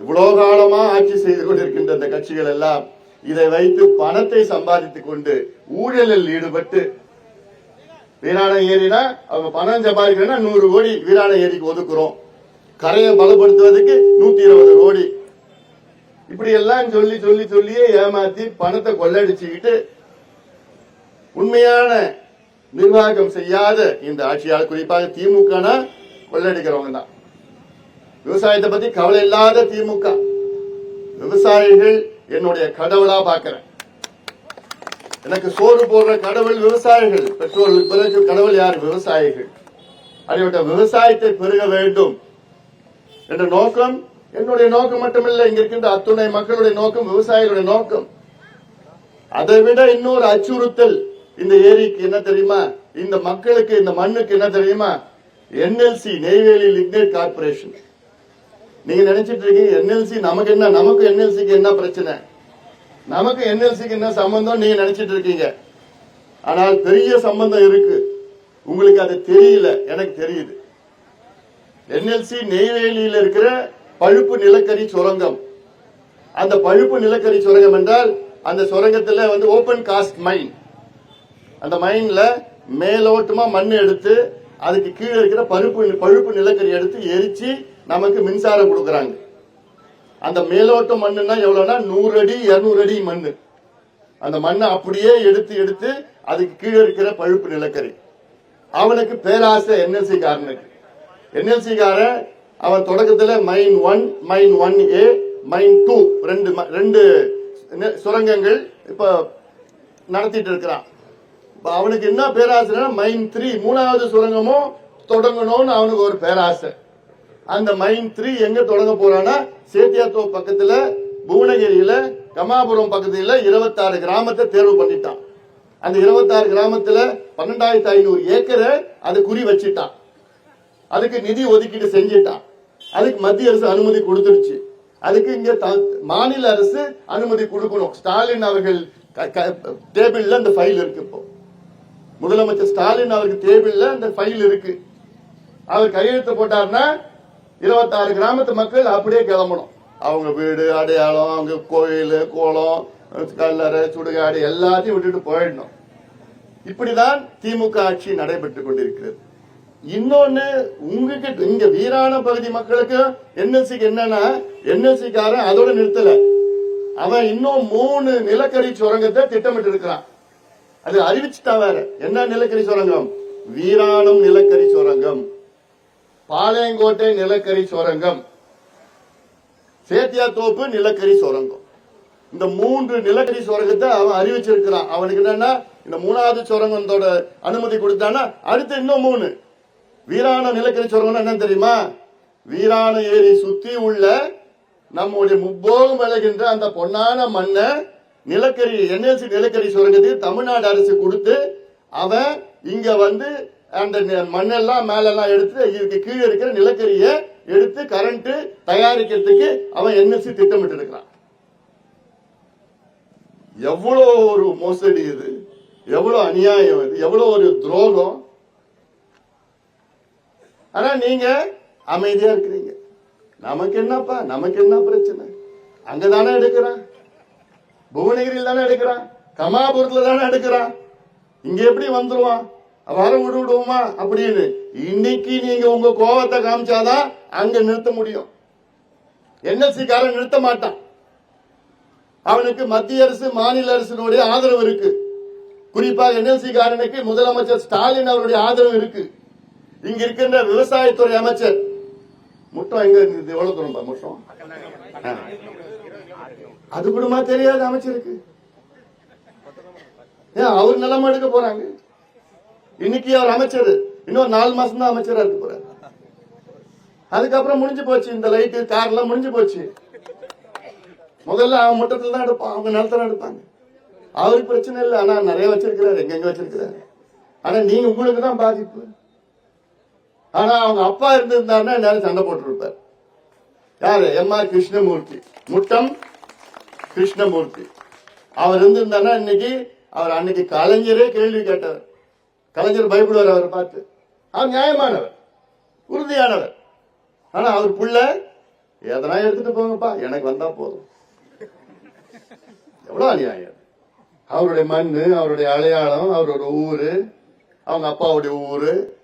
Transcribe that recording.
இவ்வளவு காலமா ஆட்சி செய்து கொண்டிருக்கின்ற இந்த கட்சிகள் எல்லாம் இதை வைத்து பணத்தை சம்பாதித்துக் கொண்டு ஊழலில் ஈடுபட்டு வீராண ஏரினா அவங்க பணம் சம்பாதிக்கிறேன்னா நூறு கோடி வீராண ஏரிக்கு ஒதுக்குறோம். கரையை பலப்படுத்துவதற்கு நூத்தி இருபது கோடி. இப்படி எல்லாம் சொல்லி சொல்லி சொல்லியே ஏமாத்தி பணத்தை கொள்ளடிச்சுக்கிட்டு உண்மையான நிர்வாகம் செய்யாத இந்த ஆட்சியாளர் குறிப்பாக திமுக கொள்ளடிக்கிறவங்க தான் விவசாயத்தை பத்தி கவலை இல்லாத திமுக. விவசாயிகள் என்னுடைய கடவுளா பாக்குறேன் எனக்கு சோறு போடுற கடவுள் விவசாயிகள். பெற்றோர்கள் பிறகு கடவுள் யார்? விவசாயிகள். அப்படிப்பட்ட விவசாயத்தை பெருக வேண்டும் என்ற நோக்கம் என்னுடைய நோக்கம் மட்டுமில்லை. இங்க இருக்கின்ற அத்துணை மக்களுடைய நோக்கம் விவசாயிகளுடைய நோக்கம். அதை விட இன்னொரு அச்சுறுத்தல் இந்த ஏரிக்கு என்ன தெரியுமா? இந்த மக்களுக்கு இந்த மண்ணுக்கு என்ன தெரியுமா? என்எல்சி நெய்வேலி லிக்னேட் கார்பரேஷன் நீங்க நினைச்சிட்டு இருக்கீங்க என்எல்சி நமக்கு என்ன நமக்கு என்எல்சிக்கு என்ன பிரச்சனை? நமக்கு என்எல்சிக்கு என்ன சம்பந்தம் நீங்க நினைச்சிட்டு இருக்கீங்க. ஆனால் பெரிய சம்பந்தம் இருக்கு. உங்களுக்கு அது தெரியல எனக்கு தெரியுது. என்எல்சி நெய்வேலியில் இருக்கிற பழுப்பு நிலக்கரி சுரங்கம். அந்த பழுப்பு நிலக்கரி சுரங்கம் என்றால் அந்த சுரங்கத்தில் வந்து ஓபன் காஸ்ட் மைன் அந்த மைன்ல மேலோட்டமா மண் எடுத்து அதுக்கு கீழே இருக்கிற பழுப்பு பழுப்பு நிலக்கரி எடுத்து எரிச்சு நமக்கு மின்சாரம் கொடுக்கறாங்க. அந்த மேலோட்ட மண்ணுன்னா எவ்வளவுனா நூறு அடி இருநூறு அடி மண்ணு. அந்த மண்ணை அப்படியே எடுத்து எடுத்து அதுக்கு கீழே இருக்கிற பழுப்பு நிலக்கரி. அவனுக்கு பேராசை என்எல்சி காரனுக்கு. என்எல்சி காரன் அவன் தொடக்கத்துல mine one mine one A mine two ரெண்டு ம- ரெண்டு சுரங்கங்கள் இப்ப நடத்திட்டு இருக்கிறான். அவனுக்கு என்ன பேராசைனா மைன் த்ரீ மூணாவது சுரங்கமும் தொடங்கணும்னு அவனுக்கு ஒரு பேராசை. அந்த மைன் த்ரீ எங்க தொடங்க போறான்னா சேத்தியாத்தோ பக்கத்துல புவனகிரியில கமாபுரம் பக்கத்துல இருபத்தாறு கிராமத்தை தேர்வு பண்ணிட்டான். அந்த இருபத்தாறு கிராமத்துல பன்னெண்டாயிரத்தி ஐநூறு ஏக்கரை அது குறி வச்சிட்டான். அதுக்கு நிதி ஒதுக்கீடு செஞ்சிட்டான். அதுக்கு மத்திய அரசு அனுமதி கொடுத்துருச்சு அதுக்கு இங்க த- மாநில அரசு அனுமதி கொடுக்கணும். ஸ்டாலின் அவர்கள் க- க- டேபிள்ல அந்த ஃபைல் இருக்கு இப்போ. முதலமைச்சர் ஸ்டாலின் அவருக்கு டேபிள்ல அந்த ஃபைல் இருக்கு. அவர் கையெழுத்து போட்டாருன்னா இருபத்தாறு கிராமத்து மக்கள் அப்படியே கிளம்பணும். அவங்க வீடு அடையாளம் அவங்க கோயில் கோலம் கல்லறை சுடுகாடு எல்லாத்தையும் விட்டுட்டு போயிடணும். இப்படிதான் திமுக ஆட்சி நடைபெற்றுக் கொண்டிருக்கிறது. இன்னொன்னு உங்ககிட்ட இங்க வீரான பகுதி மக்களுக்கு என்எல்சிக்கு என்னன்னா என்எல்சி காரன் அதோட நிறுத்தல. அவன் இன்னும் மூணு நிலக்கரி சுரங்கத்தை திட்டமிட்டு இருக்கிறான் அது அறிவிச்சுட்டா வேற. என்ன நிலக்கரி சுரங்கம்? வீராணம் நிலக்கரி சுரங்கம். பாளையங்கோட்டை நிலக்கரி சுரங்கம். சேத்தியா தோப்பு நிலக்கரி சுரங்கம். இந்த மூன்று நிலக்கரி சுரங்கத்தை அவன் அறிவிச்சிருக்கிறான். அவனுக்கு என்னன்னா இந்த மூணாவது சுரங்கத்தோட அனுமதி கொடுத்தானா அடுத்து இன்னும் மூணு. வீராண நிலக்கரி சுரங்கம்னா என்ன தெரியுமா? வீராண ஏரி சுத்தி உள்ள நம்முடைய முப்போகம் விளைகின்ற அந்த பொன்னான மண்ணை நிலக்கரி என்எல்சி நிலக்கரி சுரங்கத்துக்கு தமிழ்நாடு அரசு கொடுத்து அவன் இங்க வந்து அந்த மண்ணெல்லாம் மேலெல்லாம் எடுத்து இதுக்கு கீழே இருக்கிற நிலக்கரியை எடுத்து கரண்ட் தயாரிக்கிறதுக்கு அவன் என்எல்சி திட்டமிட்டு இருக்கிறான் எவ்வளோ ஒரு மோசடி இது. எவ்வளோ அநியாயம் இது. எவ்வளோ ஒரு துரோகம். ஆனா நீங்க அமைதியா இருக்கிறீங்க. நமக்கு என்னப்பா? நமக்கு என்ன பிரச்சனை? அங்கதானே எடுக்கிறான். புவனகிரியில் தானே எடுக்கிறான்? கமாபுரத்துல தானே எடுக்கிறான்? இங்க எப்படி வந்துருவான்? வர விடு விடுவோமா? அப்படின்னு. இன்னைக்கு நீங்க உங்க கோபத்தை காமிச்சாதான் அங்க நிறுத்த முடியும். என்எல்சி காரன் நிறுத்த மாட்டான். அவனுக்கு மத்திய அரசு மாநில அரசினுடைய ஆதரவு இருக்கு. குறிப்பாக என்எல்சி காரனுக்கு முதலமைச்சர் ஸ்டாலின் அவருடைய ஆதரவு இருக்கு. இங்க இருக்கின்ற விவசாயத்துறை அமைச்சர். முட்டம் எங்க எவ்வளவு தூரம் முட்டம் அது கூடமா தெரியாது அமைச்சருக்கு ஏன் அவர் நிலைமை எடுக்க போறாங்க? இன்னைக்கு அவர் அமைச்சர். இன்னும் நாலு மாசம் தான் அமைச்சரா இருக்க போறாரு. அதுக்கப்புறம் முடிஞ்சு போச்சு இந்த லைட்டு கார்லாம் முடிஞ்சு போச்சு. முதல்ல அவன் முட்டத்தில் தான் எடுப்பான். அவங்க நிலத்துல எடுப்பாங்க. அவருக்கு பிரச்சனை இல்லை. ஆனா நிறைய வச்சிருக்கிறாரு. எங்கெங்க வச்சிருக்கிறாரு? ஆனா நீங்க உங்களுக்கு தான் பாதிப்பு. ஆனா அவங்க அப்பா இருந்திருந்தாருன்னா நேரம் சண்டை போட்டுருப்பார். யாரு? M R Krishnamurthy. Muttam Krishnamurthy. அவர் இருந்திருந்தாருன்னா இன்னைக்கு அவர் அன்னைக்கு கலைஞரே கேள்வி கேட்டவர். கலைஞர் பயப்படுவார் அவரை பார்த்து. அவர் நியாயமானவர். உறுதியானவர். ஆனா அவர் புள்ள எதனா எடுத்துட்டு போங்கப்பா எனக்கு வந்தா போதும். எவ்வளவு அநியாயம். அவருடைய மண்ணு அவருடைய அடையாளம் அவரோட ஊரு அவங்க அப்பாவுடைய ஊரு